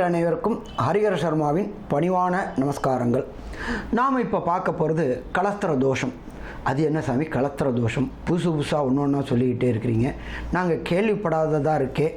நேயர்கள் அனைவருக்கும் ஹரிஹர சர்மாவின் பணிவான நமஸ்காரங்கள். நாம் இப்போ பார்க்க போகிறது கலஸ்திர தோஷம். அது என்ன சாமி? கலஸ்திர தோஷம். புதுசு புதுசாக ஒன்று ஒன்றா சொல்லிக்கிட்டே இருக்கிறீங்க. நாங்கள் கேள்விப்படாததாக இருக்கே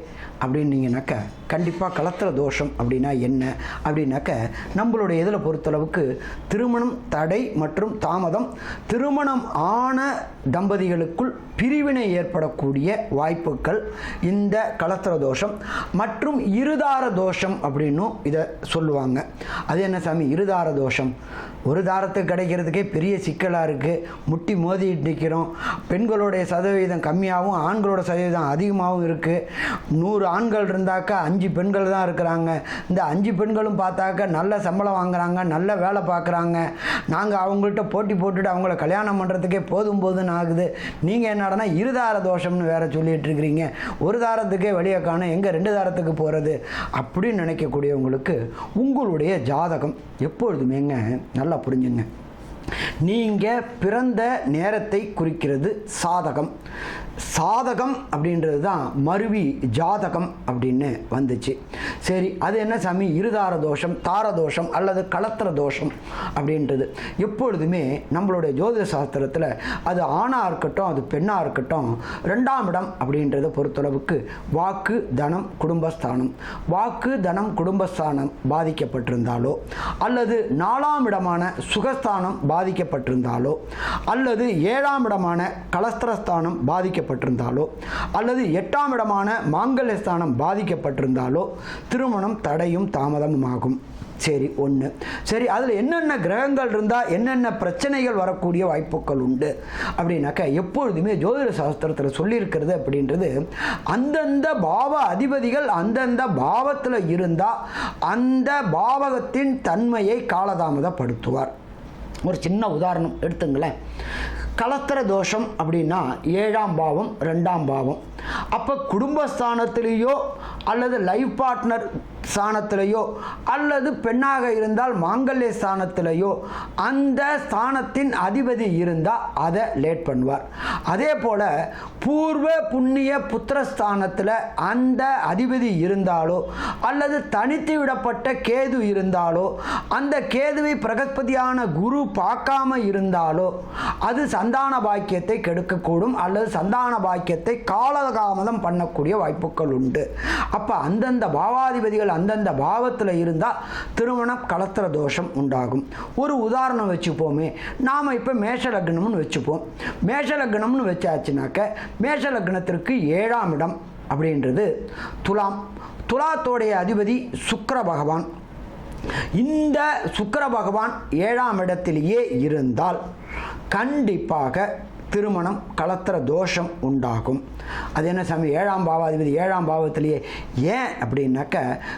அப்படின்னீங்கனாக்கா கண்டிப்பாக கலத்திர தோஷம் அப்படின்னா என்ன? அப்படின்னாக்க நம்மளுடைய இதில் பொறுத்தளவுக்கு திருமணம் தடை மற்றும் தாமதம் திருமணம் ஆன தம்பதிகளுக்குள் பிரிவினை ஏற்படக்கூடிய வாய்ப்புகள் இந்த கலத்திர தோஷம் மற்றும் இருதார தோஷம் அப்படின்னும் இதை சொல்லுவாங்க. அது என்ன சாமி? இருதார தோஷம். ஒரு தாரத்துக்கு கிடைக்கிறதுக்கே பெரிய சிக்கலாக இருக்குது முட்டி மோதிட்டு நிற்கிறோம் பெண்களுடைய சதவீதம் கம்மியாகவும் ஆண்களோட சதவீதம் அதிகமாகவும் இருக்குது நூறு ஆண்கள் இருந்தாக்கா அஞ்சு பெண்கள் தான் இருக்கிறாங்க. இந்த அஞ்சு பெண்களும் பார்த்தாக்க நல்ல சம்பளம் வாங்குறாங்க நல்ல வேலை பார்க்குறாங்க. நாங்கள் அவங்கள்ட்ட போட்டி போட்டுட்டு அவங்கள கல்யாணம் பண்ணுறதுக்கே போதும் போதுன்னு ஆகுது. நீங்கள் என்னடனா இருதார தோஷம்னு வேற சொல்லிட்டு இருக்கிறீங்க. ஒரு தாரத்துக்கே வழியை காணும் எங்கே ரெண்டு தாரத்துக்கு போகிறது அப்படின்னு நினைக்கக்கூடியவங்களுக்கு உங்களுடைய ஜாதகம் எப்பொழுதுமேங்க நல்லா புரிஞ்சுங்க. நீங்கள் பிறந்த நேரத்தை குறிக்கிறது சாதகம். சாதகம் அப்படின்றது தான் மருவி ஜாதகம் அப்படின்னு வந்துச்சு. சரி அது என்ன சாமி? இருதார தோஷம் தார தோஷம் அல்லது களத்திர தோஷம் அப்படின்றது. எப்பொழுதுமே நம்மளுடைய ஜோதிட சாஸ்திரத்தில் அது ஆணாக இருக்கட்டும் அது பெண்ணாக இருக்கட்டும் ரெண்டாம் இடம் அப்படின்றத பொறுத்தளவுக்கு வாக்கு தனம் குடும்பஸ்தானம். வாக்கு தனம் குடும்பஸ்தானம் பாதிக்கப்பட்டிருந்தாலோ அல்லது நாலாம் இடமான சுகஸ்தானம் பாதிக்கப்பட்டிருந்தாலோ அல்லது ஏழாம் இடமான கலஸ்திரஸ்தானம் பாதிக்கப்பட்டிருந்தாலோ அல்லது எட்டாம் இடமான மாங்கல்யஸ்தானம் பாதிக்கப்பட்டிருந்தாலோ திருமணம் தடையும் தாமதமும் ஆகும் சரி ஒன்று சரி அதில் என்னென்ன கிரகங்கள் இருந்தால் என்னென்ன பிரச்சனைகள் வரக்கூடிய வாய்ப்புகள் உண்டு? அப்படின்னாக்கா எப்பொழுதுமே ஜோதிட சாஸ்திரத்தில் சொல்லியிருக்கிறது அப்படின்றது அந்தந்த பாவ அதிபதிகள் அந்தந்த பாவத்தில் இருந்தால் அந்த பாவகத்தின் தன்மையை காலதாமதப்படுத்துவார். ஒரு சின்ன உதாரணம் எடுத்துங்களேன். கலத்திர தோஷம் அப்படின்னா ஏழாம் பாவம் ரெண்டாம் பாவம். அப்போ குடும்பஸ்தானத்திலேயோ அல்லது லைஃப் பார்ட்னர் ஸ்தானத்திலேயோ அல்லது பெண்ணாக இருந்தால் மாங்கல்ய ஸ்தானத்திலேயோ அந்த ஸ்தானத்தின் அதிபதி இருந்தால் அதை லேட் பண்ணுவார். அதே போல் பூர்வ புண்ணிய புத்திரஸ்தானத்தில் அந்த அதிபதி இருந்தாலோ அல்லது தனித்து விடப்பட்ட கேது இருந்தாலோ அந்த கேதுவை பிரகஸ்பதியான குரு பார்க்காம இருந்தாலோ அது சந்தான பாக்கியத்தை கெடுக்கக்கூடும் அல்லது சந்தான பாக்கியத்தை காலதாமதம் பண்ணக்கூடிய வாய்ப்புகள் உண்டு. அப்போ அந்தந்த பாவாதிபதிகள் அந்தந்த பாவத்தில் இருந்தால் திருமணம் கலத்திர தோஷம் உண்டாகும். ஒரு உதாரணம் வச்சுப்போமே. நாம் இப்போ மேஷ லக்னம்னு வச்சுப்போம். மேஷ லக்னம்னு வச்சாச்சுனாக்க மேஷ லக்னத்திற்கு ஏழாம் இடம் அப்படின்றது. துலாம். துலாத்தோடைய அதிபதி சுக்கர பகவான். இந்த சுக்கர பகவான் ஏழாம் இடத்திலேயே இருந்தால் கண்டிப்பாக திருமணம் கலத்திர தோஷம் உண்டாகும். அது என்ன சாமி? ஏழாம் பாவாதிபதி ஏழாம் பாவத்திலேயே. ஏன் அப்படின்னாக்க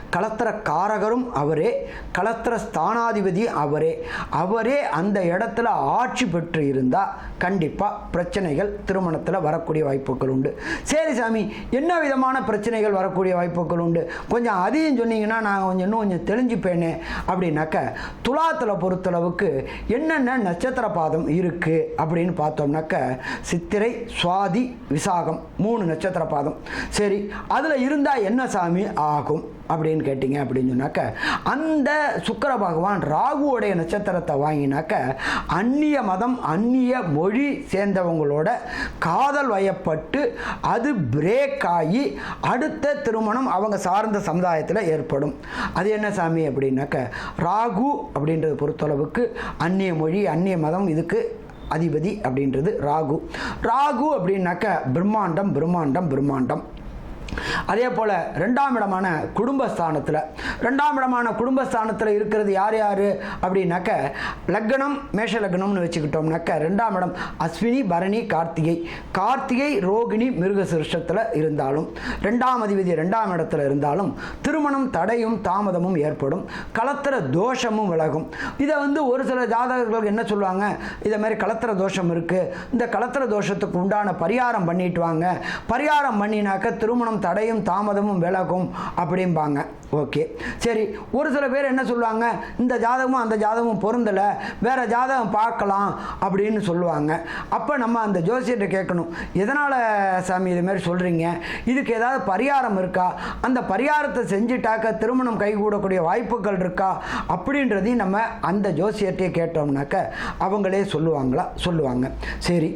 கலத்திர காரகரும் அவரே கலத்திர ஸ்தானாதிபதி அவரே. அவரே அந்த இடத்துல ஆட்சி பெற்று இருந்தால் கண்டிப்பாக பிரச்சனைகள் திருமணத்தில் வரக்கூடிய வாய்ப்புகள் உண்டு. சரி சாமி என்ன விதமான பிரச்சனைகள் வரக்கூடிய வாய்ப்புகள் உண்டு? கொஞ்சம் அதையும் சொன்னீங்கன்னா நான் கொஞ்சம் இன்னும் கொஞ்சம் தெளிஞ்சுப்பேனே. அப்படின்னாக்க துலாத்தில் பொறுத்தளவுக்கு என்னென்ன நட்சத்திர பாதம் இருக்குது அப்படின்னு பார்த்தோம்னாக்க சித்திரை சுவாதி விசாகம் மூணு நட்சத்திர பாதம் சரி அதில் இருந்தால் என்ன சாமி ஆகும் அப்படின்னு கேட்டிங்க அப்படின்னு சொன்னாக்க அந்த சுக்கர பகவான் ராகுவோடைய நட்சத்திரத்தை வாங்கினாக்க அந்நிய மதம் அந்நிய மொழி சேர்ந்தவங்களோட காதல் வயப்பட்டு அது பிரேக் ஆகி அடுத்த திருமணம் அவங்க சார்ந்த சமுதாயத்தில் ஏற்படும். அது என்ன சாமி அப்படின்னாக்க ராகு அப்படின்றத பொறுத்தளவுக்கு அந்நிய மொழி அந்நிய மதம் இதுக்கு அதிபதி அப்படின்றது ராகு. ராகு அப்படின்னாக்க பிரம்மாண்டம் பிரம்மாண்டம் பிரம்மாண்டம். அதே போல் ரெண்டாம் இடமான குடும்பஸ்தானத்தில் ரெண்டாம் இடமான குடும்பஸ்தானத்தில் இருக்கிறது யார் யார் அப்படின்னாக்க லக்னம் மேஷ லக்னம்னு வச்சுக்கிட்டோம்னாக்க ரெண்டாம் இடம் அஸ்வினி பரணி கார்த்திகை. கார்த்திகை ரோகிணி மிருக மிருகசிருஷத்தில் இருந்தாலும் ரெண்டாம் அதிபதி ரெண்டாம் இடத்துல இருந்தாலும் திருமணம் தடையும் தாமதமும் ஏற்படும். கலத்திர தோஷமும் விலகும். இதை வந்து ஒரு சில ஜாதகர்கள் என்ன சொல்லுவாங்க? இதை மாதிரி கலத்திர தோஷம் இருக்குது இந்த கலத்திர தோஷத்துக்கு உண்டான பரிகாரம் பண்ணிட்டு வாங்க. பரிகாரம் பண்ணினாக்க திருமணம் ஜாதகம் தடையும் தாமதமும் விளக்கும் அப்படிம்பாங்க. ஓகே. சரி ஒரு சில பேர் என்ன சொல்லுவாங்க? இந்த ஜாதகமும் அந்த ஜாதகமும் பொருந்தலை வேற ஜாதகம் பார்க்கலாம் அப்படின்னு சொல்லுவாங்க. அப்போ நம்ம அந்த ஜோசியர்கிட்ட கேட்கணும். எதனால் சாமி இதுமாரி சொல்கிறீங்க இதுக்கு ஏதாவது பரிகாரம் இருக்கா? அந்த பரிகாரத்தை செஞ்சுட்டாக்க திருமணம் கைகூடக்கூடிய வாய்ப்புகள் இருக்கா? அப்படின்றதையும் நம்ம அந்த ஜோசியர்கிட்டே கேட்டோம்னாக்க அவங்களே சொல்லுவாங்களா? சொல்லுவாங்க. சரி.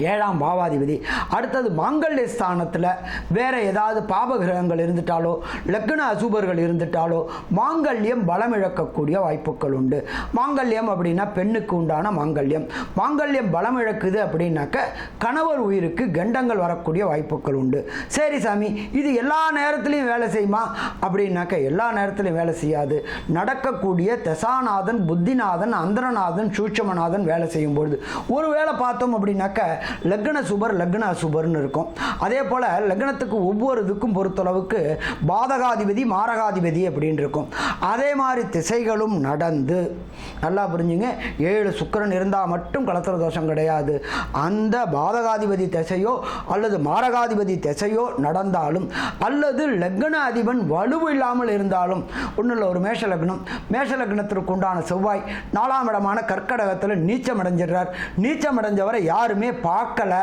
ஏழாம் பாவாதிபதி. அடுத்தது மாங்கல்ய ஸ்தானத்தில் வேறு ஏதாவது பாபகிரகங்கள் இருந்துட்டாலோ லக்ன அசுபர்கள் இருந்துட்டாலோ மாங்கல்யம் பலம் இழக்கக்கூடிய வாய்ப்புகள் உண்டு. மாங்கல்யம் அப்படின்னா பெண்ணுக்கு உண்டான மாங்கல்யம். மாங்கல்யம் பலம் இழக்குது அப்படின்னாக்க கணவர் உயிருக்கு கண்டங்கள் வரக்கூடிய வாய்ப்புகள் உண்டு. சரி சாமி இது எல்லா நேரத்துலையும் வேலை செய்யுமா? அப்படின்னாக்க எல்லா நேரத்துலையும் வேலை செய்யாது. நடக்கக்கூடிய தசாநாதன் புத்திநாதன் அந்தரநாதன் சூட்சமநாதன் வேலை செய்யும் பொழுது. ஒரு வேளை பார்த்தோம் அப்படின்னாக்க லக்ன சுபர் லக்ன அசுபர்னு இருக்கும். அதே போல் லக்னத்துக்கு ஒவ்வொரு இதுக்கும் பொறுத்தளவுக்கு பாதகாதிபதி மாரகாதிபதி அப்படின்னு இருக்கும். அதே மாதிரி திசைகளும் நடந்து. நல்லா புரிஞ்சுங்க. ஏழு சுக்கிரன் இருந்தால் மட்டும் கலத்திர தோஷம் கிடையாது. அந்த பாதகாதிபதி திசையோ அல்லது மாரகாதிபதி திசையோ நடந்தாலும் அல்லது லக்ன அதிபன் வலுவு இல்லாமல் இருந்தாலும் ஒன்றும் இல்லை ஒரு மேஷ லக்னம். மேஷ லக்னத்திற்கு உண்டான செவ்வாய் நாலாம் இடமான கற்கடகத்தில் நீச்சம் அடைஞ்சிடுறார். நீச்சம் அடைஞ்சவரை யாருமே பார்க்கல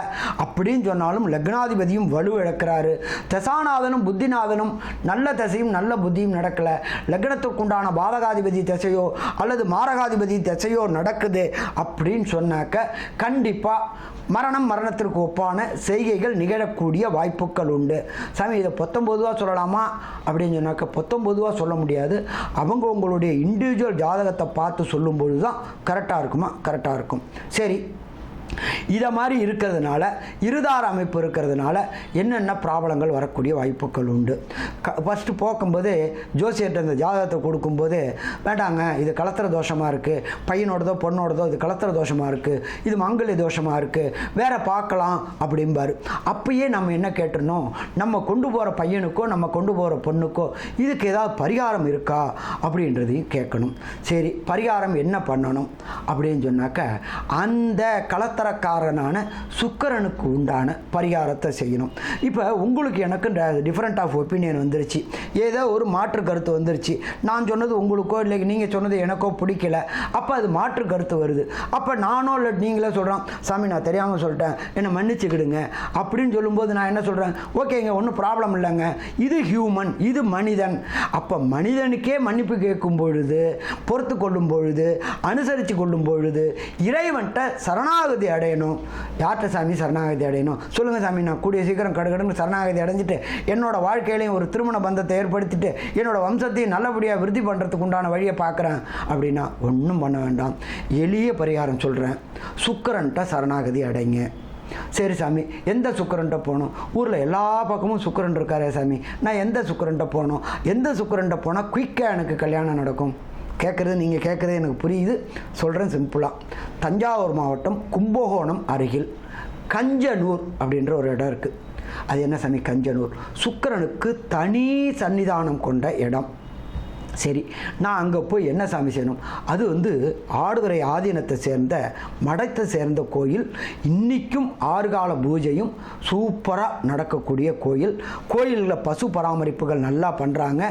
அப்படின்னு சொன்னாலும் லக்னாதிபதியும் வலு இழக்கிறாரு. தசாநாதனும் புத்திநாதனும் நல்ல தசையும் நல்ல புத்தியும் நடக்கல. லக்னத்துக்கு உண்டான பாதகாதிபதி திசையோ அல்லது மாரகாதிபதி திசையோ நடக்குது அப்படின்னு சொன்னாக்க கண்டிப்பாக மரணம் மரணத்திற்கு ஒப்பான செய்கைகள் நிகழக்கூடிய வாய்ப்புகள் உண்டு. சாமி இதை பொத்தொம்பதுவா சொல்லலாமா? அப்படின்னு சொன்னாக்க பொத்தொம்பதுவா சொல்ல முடியாது. அவங்க உங்களுடைய இண்டிவிஜுவல் ஜாதகத்தை பார்த்து சொல்லும்பொழுது தான் கரெக்டாக இருக்குமா? கரெக்டாக இருக்கும். சரி இதை மாதிரி இருக்கிறதுனால இருதார அமைப்பு இருக்கிறதுனால என்னென்ன ப்ராப்ளங்கள் வரக்கூடிய வாய்ப்புகள் உண்டு? க ஃபஸ்ட்டு போக்கும்போது ஜோசியர்கிட்ட இந்த ஜாதகத்தை கொடுக்கும்போது வேண்டாங்க இது கலத்திர தோஷமாக இருக்குது பையனோடதோ பொண்ணோடதோ இது கலத்திர தோஷமாக இருக்குது இது மங்களி தோஷமாக இருக்குது வேற பார்க்கலாம் அப்படிம்பாரு. அப்பயே நம்ம என்ன கேட்டிருந்தோம்? நம்ம கொண்டு போகிற பையனுக்கோ நம்ம கொண்டு போகிற பொண்ணுக்கோ இதுக்கு ஏதாவது பரிகாரம் இருக்கா? அப்படின்றதையும் கேட்கணும். சரி பரிகாரம் என்ன பண்ணணும் அப்படின்னு சொன்னாக்க அந்த கலத்தரக்காரனான சுக்கரனுக்கு உண்டான பரிகாரத்தை செய்யணும். இப்போ உங்களுக்கு எனக்கு டிஃப்ரெண்ட் ஆஃப் ஒப்பீனியன் வந்துருச்சு. ஏதோ ஒரு மாற்று கருத்து வந்துருச்சு. நான் சொன்னது உங்களுக்கோ இல்லை நீங்கள் சொன்னது எனக்கோ பிடிக்கல. அப்போ அது மாற்று கருத்து வருது. அப்போ நானோ இல்லை நீங்களே சொல்கிறோம் சாமி நான் தெரியாமல் சொல்லிட்டேன். என்னை மன்னிச்சுக்கிடுங்க. அப்படின்னு சொல்லும்போது நான் என்ன சொல்கிறேன் ஓகேங்க ஒன்றும் ப்ராப்ளம் இல்லைங்க. இது ஹியூமன் இது மனிதன். அப்போ மனிதனுக்கே மன்னிப்பு கேட்கும் பொழுது பொறுத்து கொள்ளும் பொழுது அனுசரித்து கொள்ளும் பொழுது இறைவன்கிட்ட சரணாகதி அடையணும். யார்கிட்ட சாமி சரணாகதி அடையணும்? சொல்லுங்கள் சாமி நான் கூடிய சீக்கிரம் கடுகடுன்னு சரணாகதி அடைஞ்சிட்டு என்னோட வாழ்க்கையிலையும் ஒரு திருமண பந்தத்தை ஏற்படுத்திட்டு என்னோட வம்சத்தையும் நல்லபடியாக விருத்தி பண்ணுறதுக்கு உண்டான வழியை பார்க்குறேன். அப்படின்னா ஒன்றும் பண்ண வேண்டாம். எளிய பரிகாரம் சொல்கிறேன் சுக்கரன்ட்ட சரணாகதி அடைங்க. சரி சாமி எந்த சுக்கரன்ட்ட போகணும்? ஊரில் எல்லா பக்கமும் சுக்கரன் இருக்காரே சாமி. நான் எந்த சுக்கரன்ட்ட போகணும்? எந்த சுக்கரன்ட்ட போனால் குயிக்காக எனக்கு கல்யாணம் நடக்கும்? கேட்குறது நீங்கள் கேட்குறது எனக்கு புரியுது. சொல்கிறேன் சிம்பிளாக தஞ்சாவூர் மாவட்டம் கும்பகோணம் அருகில் கஞ்சனூர் அப்படின்ற ஒரு இடம் இருக்குது அது என்ன சாமி? கஞ்சனூர். சுக்கிரனுக்கு தனி சன்னிதானம் கொண்ட இடம். சரி நான் அங்கே போய் என்ன சாமி செய்யணும்? அது வந்து ஆடுதுறை ஆதீனத்தை சேர்ந்த மடத்தை சேர்ந்த கோயில் இன்றைக்கும் ஆறுகால பூஜையும் சூப்பராக நடக்கக்கூடிய கோயில். கோயிலில் பசு பராமரிப்புகள் நல்லா பண்ணுறாங்க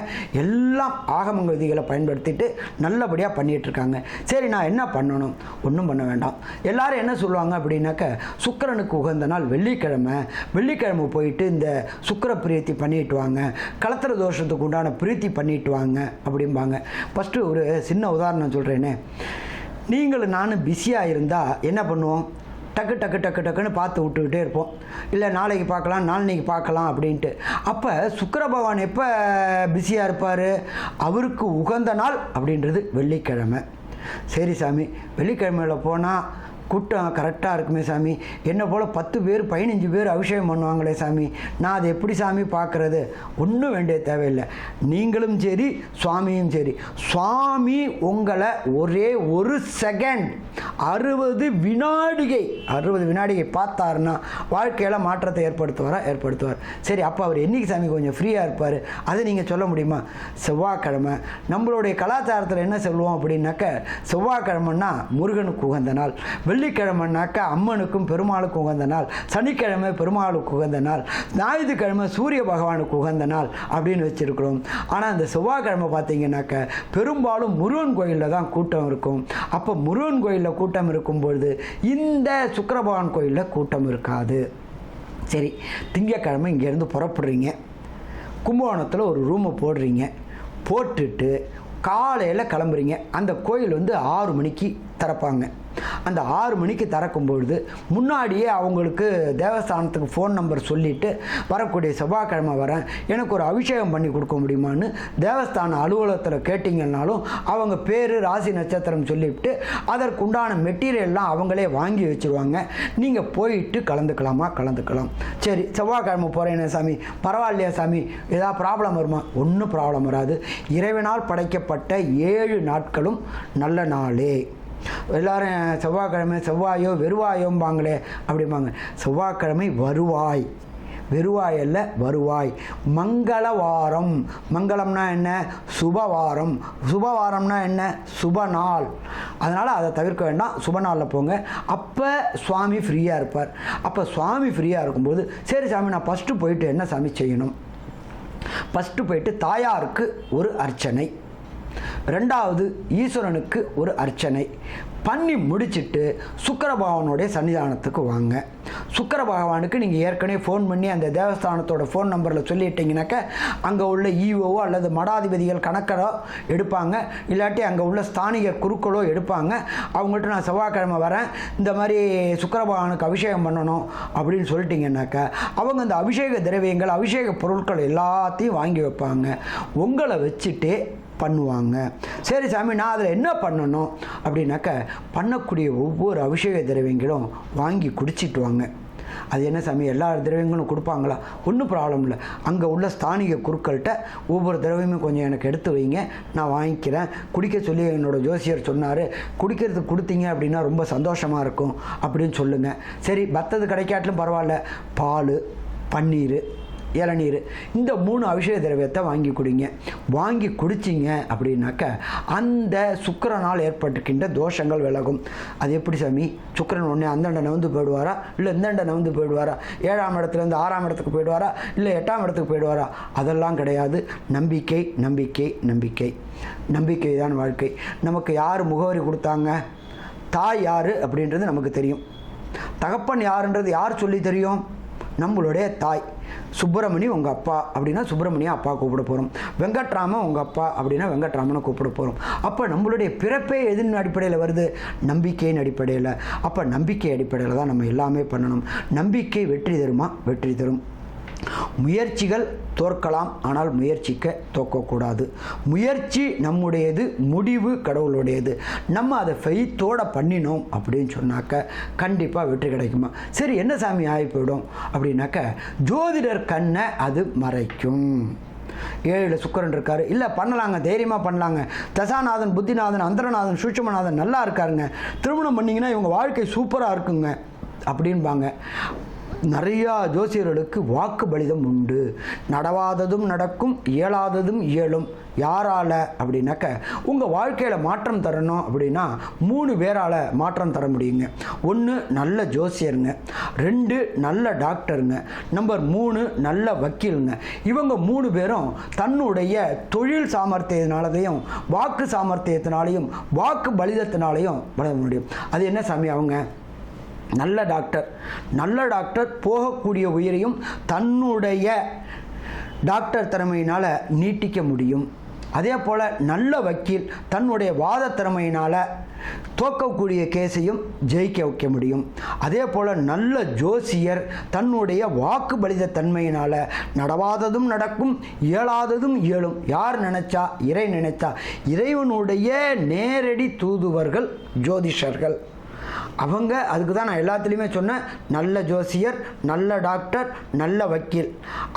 எல்லாம் ஆகமங்க விதிகளை பயன்படுத்திட்டு நல்லபடியாக பண்ணிகிட்ருக்காங்க சரி நான் என்ன பண்ணணும்? ஒன்றும் பண்ண வேண்டாம். எல்லாரும் என்ன சொல்லுவாங்க அப்படின்னாக்க சுக்கரனுக்கு உகந்த நாள் வெள்ளிக்கிழமை. வெள்ளிக்கிழமை போயிட்டு இந்த சுக்கர பிரீத்தி பண்ணிட்டு வாங்க. கலத்திர தோஷத்துக்கு உண்டான பிரீத்தி பண்ணிட்டு வாங்க. அப்படிம்பாங்க. ஃபஸ்ட்டு ஒரு சின்ன உதாரணம் சொல்கிறேனே நீங்களும் நானும் பிஸியாக இருந்தால் என்ன பண்ணுவோம்? டக்கு டக்கு டக்கு டக்குன்னு பார்த்து விட்டுக்கிட்டே இருப்போம். இல்லை நாளைக்கு பார்க்கலாம் நாளைக்கு பார்க்கலாம் அப்படின்ட்டு. அப்போ சுக்கர பகவான் எப்போ பிஸியாக இருப்பார்? அவருக்கு உகந்த நாள் அப்படின்றது வெள்ளிக்கிழமை. சரி சாமி வெள்ளிக்கிழமையில் போனால் கூட்டம் கரெக்டாக இருக்குமே சாமி. என்னை போல் பத்து பேர் பதினஞ்சு பேர் அபிஷேகம் பண்ணுவாங்களே சாமி. நான் அதை எப்படி சாமி பார்க்குறது? ஒன்றும் வேண்டிய தேவையில்லை. நீங்களும் சரி சுவாமியும் சரி. சுவாமி உங்களை ஒரே ஒரு செகண்ட் அறுபது வினாடிகை அறுபது வினாடிகை பார்த்தாருன்னா வாழ்க்கையில் மாற்றத்தை ஏற்படுத்துவாரா? ஏற்படுத்துவார். சரி அப்போ அவர் என்னைக்கு சாமி கொஞ்சம் ஃப்ரீயாக இருப்பார்? அதை நீங்கள் சொல்ல முடியுமா? செவ்வாய்க்கிழமை. நம்மளுடைய கலாச்சாரத்தில் என்ன சொல்லுவோம் அப்படின்னாக்க செவ்வாய்க்கிழமைன்னா முருகனுக்கு உகந்த நாள். வெள்ளி வெள்ளிக்கிழமைனாக்கா அம்மனுக்கும் பெருமாளுக்கும் உகந்த நாள். சனிக்கிழமை பெருமாளுக்கு உகந்த நாள். ஞாயிற்றுக்கிழமை சூரிய பகவானுக்கு உகந்த நாள் அப்படின்னு வச்சுருக்கிறோம். ஆனால் இந்த செவ்வாய்க்கிழமை பார்த்தீங்கன்னாக்க பெரும்பாலும் முருகன் கோயிலில் தான் கூட்டம் இருக்கும். அப்போ முருகன் கோயிலில் கூட்டம் இருக்கும் பொழுது இந்த சுக்கிர பகவான் கோயிலில் கூட்டம் இருக்காது. சரி திங்கக்கிழமை இங்கேருந்து புறப்படுறீங்க. கும்பகோணத்தில் ஒரு ரூமை போடுறீங்க. போட்டுட்டு காலையில் கிளம்புறீங்க. அந்த கோயில் வந்து ஆறு மணிக்கு திறப்பாங்க. அந்த ஆறு மணிக்கு திறக்கும் பொழுது முன்னாடியே அவங்களுக்கு தேவஸ்தானத்துக்கு ஃபோன் நம்பர் சொல்லிவிட்டு வரக்கூடிய செவ்வாய்க்கிழமை வரேன் எனக்கு ஒரு அபிஷேகம் பண்ணி கொடுக்க முடியுமான்னு தேவஸ்தான அலுவலகத்தில் கேட்டிங்கன்னாலும் அவங்க பேர் ராசி நட்சத்திரம் சொல்லிவிட்டு அதற்குண்டான மெட்டீரியல்லாம் அவங்களே வாங்கி வச்சுருவாங்க. நீங்கள் போயிட்டு கலந்துக்கலாமா? கலந்துக்கலாம். சரி செவ்வாய்க்கிழமை போகிறேனே சாமி? பரவாயில்லையா சாமி? ஏதாவது ப்ராப்ளம் வருமா? ஒன்றும் ப்ராப்ளம் வராது. இறைவனால் படைக்கப்பட்ட ஏழு நாட்களும் நல்ல நாளே. எல்லாரும் செவ்வாய்க்கிழமை செவ்வாயோ வெறுவாயோம்பாங்களே அப்படிம்பாங்க. செவ்வாய்க்கிழமை வருவாய். வெறுவாய் அல்ல வருவாய். மங்களவாரம். மங்களம்னா என்ன? சுபவாரம். சுபவாரம்னா என்ன? சுப நாள் அதனால் அதை தவிர்க்க வேண்டாம். சுப நாளில் போங்க. அப்போ சுவாமி ஃப்ரீயாக இருப்பார். அப்போ சுவாமி ஃப்ரீயாக இருக்கும்போது சரி சாமி நான் ஃபஸ்ட்டு போயிட்டு என்ன சாமி செய்யணும்? ஃபஸ்ட்டு போயிட்டு தாயாருக்கு ஒரு அர்ச்சனை. ரெண்டாவது ஈஸ்வரனுக்கு ஒரு அர்ச்சனை. பண்ணி முடிச்சுட்டு சுக்கர பகவானுடைய சன்னிதானத்துக்கு வாங்க. சுக்கர பகவானுக்கு நீங்கள் ஏற்கனவே ஃபோன் பண்ணி அந்த தேவஸ்தானத்தோட ஃபோன் நம்பரில் சொல்லிட்டீங்கனாக்க அங்கே உள்ள ஈஓவோ அல்லது மடாதிபதிகள் கணக்கரோ எடுப்பாங்க. இல்லாட்டி அங்கே உள்ள ஸ்தானிக குருக்களோ எடுப்பாங்க. அவங்கள்ட்ட நான் செவ்வாய்க்கிழமை வரேன். இந்த மாதிரி சுக்கர பகவானுக்கு அபிஷேகம் பண்ணணும் அப்படின்னு சொல்லிட்டீங்கன்னாக்கா அவங்க அந்த அபிஷேக திரவியங்கள் அபிஷேக பொருட்கள் எல்லாத்தையும் வாங்கி வைப்பாங்க. உங்களை வச்சுட்டு பண்ணுவாங்க. சரி சாமி நான் அதில் என்ன பண்ணணும்? அப்படின்னாக்க பண்ணக்கூடிய ஒவ்வொரு அபிஷேக திரவியங்களும் வாங்கி குடிச்சிட்டு வாங்க. அது என்ன சாமி எல்லா திரவியங்களும் கொடுப்பாங்களா? ஒன்றும் ப்ராப்ளம் இல்லை. அங்கே உள்ள ஸ்தானிக குருக்கள்கிட்ட ஒவ்வொரு திரவியமும் கொஞ்சம் எனக்கு எடுத்து வைங்க. நான் வாங்கிக்கிறேன். குடிக்க சொல்லி என்னோட ஜோசியர் சொன்னார் குடிக்கிறதுக்கு கொடுத்தீங்க அப்படின்னா ரொம்ப சந்தோஷமாக இருக்கும். அப்படின்னு சொல்லுங்கள் சரி பத்தது கிடைக்காட்டிலும் பரவாயில்ல. பால் பன்னீர் இளநீர். இந்த மூணு அபிஷேக திரவியத்தை வாங்கி குடிங்க. வாங்கி குடிச்சிங்க அப்படின்னாக்க அந்த சுக்கரனால் ஏற்பட்டுக்கின்ற தோஷங்கள் விலகும். அது எப்படி சாமி? சுக்கரன் உடனே அந்தண்டை நவுந்து போயிடுவாரா? இல்லை இந்தண்டை நவுந்து போயிடுவாரா? ஏழாம் இடத்துலேருந்து ஆறாம் இடத்துக்கு போயிடுவாரா? இல்லை எட்டாம் இடத்துக்கு போயிடுவாரா? அதெல்லாம் கிடையாது. நம்பிக்கை நம்பிக்கை நம்பிக்கை. நம்பிக்கை தான் வாழ்க்கை. நமக்கு யார் முகவரி கொடுத்தாங்க? தாய் யார் அப்படின்றது நமக்கு தெரியும். தகப்பன் யாருன்றது யார் சொல்லி தெரியும்? நம்மளுடைய தாய். சுப்பிரமணி உங்கள் அப்பா அப்படின்னா சுப்பிரமணியம் அப்பா கூப்பிட போகிறோம் வெங்கட்ராமன் உங்கள் அப்பா அப்படின்னா வெங்கட்ராமனை கூப்பிட போகிறோம் அப்போ நம்மளுடைய பிறப்பே எதின் அடிப்படையில் வருது? நம்பிக்கையின் அடிப்படையில். அப்போ நம்பிக்கை அடிப்படையில் தான் நம்ம எல்லாமே பண்ணணும். நம்பிக்கை வெற்றி தருமா? வெற்றி தரும். முயற்சிகள் தோற்கலாம் ஆனால் முயற்சிக்க தோக்கக்கூடாது. முயற்சி நம்முடையது முடிவு கடவுளுடையது. நம்ம அதை ஃபெய்த்தோட பண்ணினோம் அப்படின்னு சொன்னாக்க கண்டிப்பாக வெற்றி கிடைக்குமா? சரி என்ன சாமி ஆகி போயிடும்? அப்படின்னாக்க ஜோதிடர் கண்ணை அது மறைக்கும். ஏழில் சுக்கரன் இருக்காரு. இல்லை பண்ணலாங்க தைரியமாக பண்ணலாங்க. தசாநாதன் புத்திநாதன் அந்தரநாதன் சூட்சமநாதன் நல்லா இருக்காருங்க. திருமணம் பண்ணிங்கன்னா இவங்க வாழ்க்கை சூப்பராக இருக்குங்க. அப்படின்பாங்க. நிறையா ஜோசியர்களுக்கு வாக்கு பலிதம் உண்டு. நடவாததும் நடக்கும் இயலாததும் இயலும். யாரால் அப்படின்னாக்க உங்கள் வாழ்க்கையில் மாற்றம் தரணும் அப்படின்னா மூணு பேரால் மாற்றம் தர முடியுங்க. ஒன்று நல்ல ஜோசியருங்க. ரெண்டு நல்ல டாக்டருங்க. நம்பர் மூணு நல்ல வக்கீலுங்க. இவங்க மூணு பேரும் தன்னுடைய தொழில் சாமர்த்தியத்தினாலதையும் வாக்கு சாமர்த்தியத்தினாலையும் வாக்கு பலிதத்தினாலையும் வளர முடியும். அது என்ன சாமி அவங்க? நல்ல டாக்டர் நல்ல டாக்டர் போகக்கூடிய உயிரையும் தன்னுடைய டாக்டர் திறமையினால் நீட்டிக்க முடியும். அதே போல் நல்ல வக்கீல் தன்னுடைய வாத திறமையினால் தோக்கக்கூடிய கேஸையும் ஜெயிக்க வைக்க முடியும். அதே போல் நல்ல ஜோசியர் தன்னுடைய வாக்கு பலித தன்மையினால் நடவாததும் நடக்கும் இயலாததும் இயலும். யார் நினைச்சா இறை நினைத்தா இறைவனுடைய நேரடி தூதுவர்கள் ஜோதிஷர்கள். அவங்க அதுக்கு தான் நான் எல்லாத்துலேயுமே சொன்னேன் நல்ல ஜோசியர் நல்ல டாக்டர் நல்ல வக்கீல்.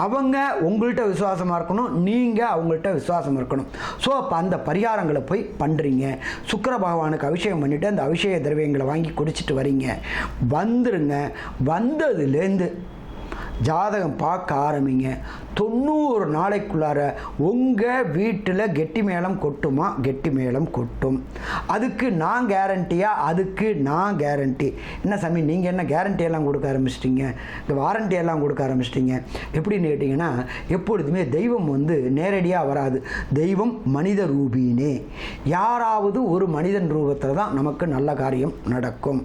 அவங்க உங்கள்கிட்ட விசுவாசமாக இருக்கணும் நீங்கள் அவங்கள்ட்ட விசுவாசம் இருக்கணும். ஸோ அப்போ அந்த பரிகாரங்களை போய் பண்ணுறீங்க சுக்கர பகவானுக்கு அபிஷேகம் பண்ணிவிட்டு அந்த அபிஷேக திரவியங்களை வாங்கி குடிச்சிட்டு வரீங்க. வந்துருங்க. வந்ததுலேருந்து ஜாதகம் பார்க்க ஆரம்பிங்க. தொண்ணூறு நாளைக்குள்ளார உங்கள் வீட்டில் கெட்டி மேளம் கொட்டுமா? கெட்டி மேளம் கொட்டும். அதுக்கு நான் கேரண்டியா அதுக்கு நான் கேரண்டி என்ன சாமி நீங்கள் என்ன கேரண்டியெல்லாம் கொடுக்க ஆரம்பிச்சிட்டிங்க? இந்த வாரண்டியெல்லாம் கொடுக்க ஆரம்பிச்சிட்டிங்க. எப்படின்னு கேட்டிங்கன்னா எப்பொழுதுமே தெய்வம் வந்து நேரடியாக வராது. தெய்வம் மனித ரூபினே. யாராவது ஒரு மனிதன் ரூபத்தில் தான் நமக்கு நல்ல காரியம் நடக்கும்.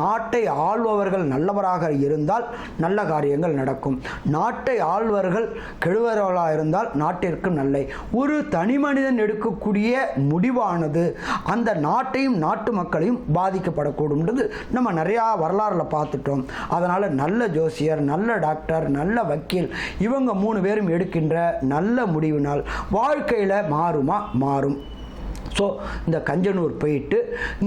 நாட்டை ஆள்பவர்கள் நல்லவராக இருந்தால் நல்ல காரியங்கள் நடக்கும். நாட்டை ஆள்வர்கள் கெடுவர்களாக இருந்தால் நாட்டிற்கு நல்லை. ஒரு தனி மனிதன் எடுக்கக்கூடிய முடிவானது அந்த நாட்டையும் நாட்டு மக்களையும் பாதிக்கப்படக்கூடும்ன்றது நம்ம நிறையா வரலாறுல பார்த்துட்டோம். அதனால் நல்ல ஜோசியர் நல்ல டாக்டர் நல்ல வக்கீல் இவங்க மூணு பேரும் எடுக்கின்ற நல்ல முடிவினால் வாழ்க்கையில் மாறுமா? மாறும். ஸோ இந்த கஞ்சனூர் போயிட்டு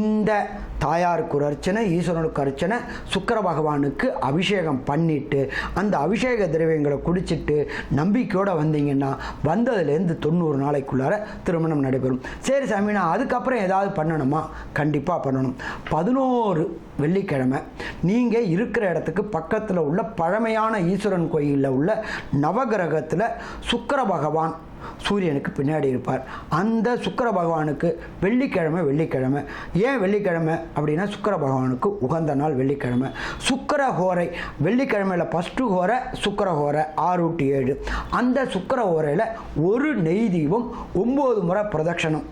இந்த தாயாருக்கு ஒரு அர்ச்சனை ஈஸ்வரனுக்கு அர்ச்சனை சுக்கர பகவானுக்கு அபிஷேகம் பண்ணிட்டு அந்த அபிஷேக திரவியங்களை குடிச்சிட்டு நம்பிக்கையோடு வந்தீங்கன்னா வந்ததுலேருந்து தொண்ணூறு நாளைக்குள்ளார திருமணம் நடைபெறும். சரி சாமி நான் அதுக்கப்புறம் ஏதாவது பண்ணணுமா? கண்டிப்பாக பண்ணணும். பதினோரு வெள்ளிக்கிழமை நீங்கள் இருக்கிற இடத்துக்கு பக்கத்தில் உள்ள பழமையான ஈஸ்வரன் கோயிலில் உள்ள நவகிரகத்தில் சுக்கர பகவான் சூரியனுக்கு பின்னாடி இருப்பார். அந்த சுக்கர பகவானுக்கு வெள்ளிக்கிழமை வெள்ளிக்கிழமை. ஏன் வெள்ளிக்கிழமை? அப்படின்னா சுக்கர பகவானுக்கு உகந்த நாள் வெள்ளிக்கிழமை. சுக்கர ஹோரை வெள்ளிக்கிழமையில் ஃபஸ்ட்டு ஹோரை சுக்கர ஹோரை ஆறு டு ஏழு. அந்த சுக்கர ஹோரையில் ஒரு நெய் தீபம் ஒம்பது முறை பிரதட்சணம்.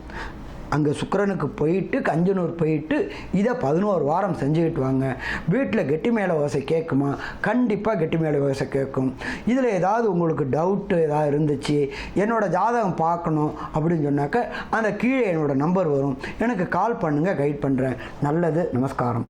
அங்கே சுக்கிரனுக்கு போயிட்டு கஞ்சனூர் போயிட்டு இதை பதினோரு வாரம் செஞ்சுக்கிட்டு வாங்க. வீட்டில் கெட்டி மேலே ஓசை கேட்குமா கண்டிப்பாக கெட்டி மேலே ஓசை கேட்கும் இதில் ஏதாவது உங்களுக்கு டவுட்டு ஏதாவது இருந்துச்சு? என்னோடய ஜாதகம் பார்க்கணும் அப்படின்னு சொன்னாக்க அந்த கீழே என்னோடய நம்பர் வரும். எனக்கு கால் பண்ணுங்கள் கைட் பண்ணுறேன் நல்லது நமஸ்காரம்.